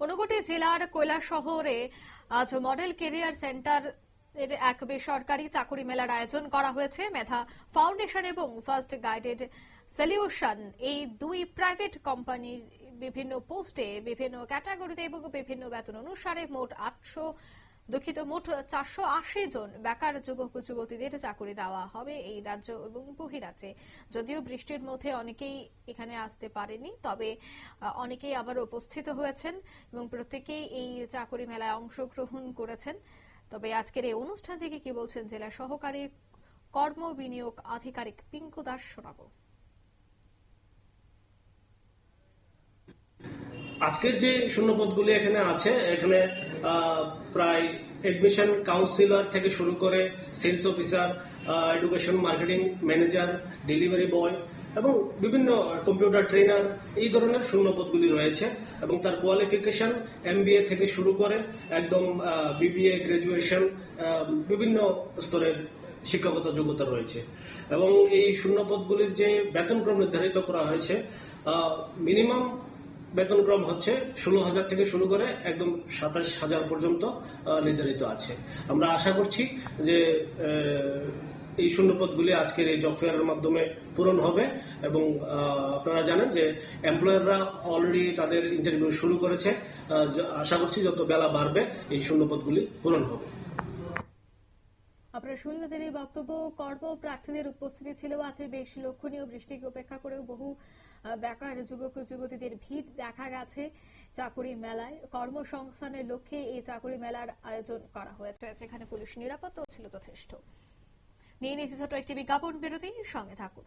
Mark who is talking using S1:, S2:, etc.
S1: ঊনকোটি জেলার শহরে আজ মডেল কেরিয়ার সেন্টার এর এক বেসরকারি চাকুরি মেলার আয়োজন করা হয়েছে। মেধা ফাউন্ডেশন এবং ফার্স্ট গাইডেড সলিউশন এই দুই প্রাইভেট কোম্পানির বিভিন্ন পোস্টে বিভিন্ন ক্যাটাগরিতে এবং বিভিন্ন বেতন অনুসারে মোট আটশো দুঃখিত, মোট চারশো আশি জন বেকার যুবক যুবতীদের চাকরি দেওয়া হবে এই রাজ্য এবং বহিরাজ্যে। যদিও বৃষ্টির মধ্যে অনেকেই এখানে আসতে পারেনি, তবে অনেকেই আবার উপস্থিত হয়েছেন এবং প্রত্যেকেই এই চাকরি মেলায় অংশগ্রহণ করেছেন। তবে আজকের এই অনুষ্ঠান থেকে কি বলছেন জেলা সহকারী কর্ম বিনিয়োগ আধিকারিক পিঙ্কু দাস শোনাবো।
S2: আজকের যে শূন্যপদগুলি এখানে আছে, এখানে প্রায় এডমিশন কাউন্সিলর থেকে শুরু করে sales officer education marketing manager delivery boy এবং বিভিন্ন কম্পিউটার ট্রেনার এই ধরনের শূন্যপদগুলি রয়েছে এবং তার কোয়ালিফিকেশন এমবিএ থেকে শুরু করে একদম বিবিএ গ্রাজুয়েশন বিভিন্ন স্তরের শিক্ষাগত যোগ্যতা রয়েছে এবং এই শূন্যপদগুলির যে বেতনক্রম নির্ধারিত করা হয়েছে মিনিমাম বেতনক্রম হচ্ছে ষোলো হাজার থেকে শুরু করে একদম সাতাশ হাজার পর্যন্ত নির্ধারিত আছে। আমরা আশা করছি যে এই শূন্যপদগুলি আজকের এই জব ফেয়ারের মাধ্যমে পূরণ হবে এবং আপনারা জানেন যে এমপ্লয়াররা অলরেডি তাদের ইন্টারভিউ শুরু করেছে। আশা করছি যত বেলা বাড়বে, এই শূন্যপদগুলি পূরণ হবে।
S1: শুনলেন এই বক্তব্য কর্ম প্রার্থীদের উপস্থিতি ছিল আছে বেশ লক্ষণীয়। বৃষ্টিকে উপেক্ষা করেও বহু বেকার যুবক যুবতীদের ভিড় দেখা গেছে চাকুরি মেলায়। কর্মসংস্থানের লক্ষ্যে এই চাকুরি মেলার আয়োজন করা হয়েছে। যেখানে পুলিশ নিরাপত্তাও ছিল যথেষ্ট। নিয়ে নিয়েছে ছোট একটি বিজ্ঞাপন বিরতি, সঙ্গে থাকুন।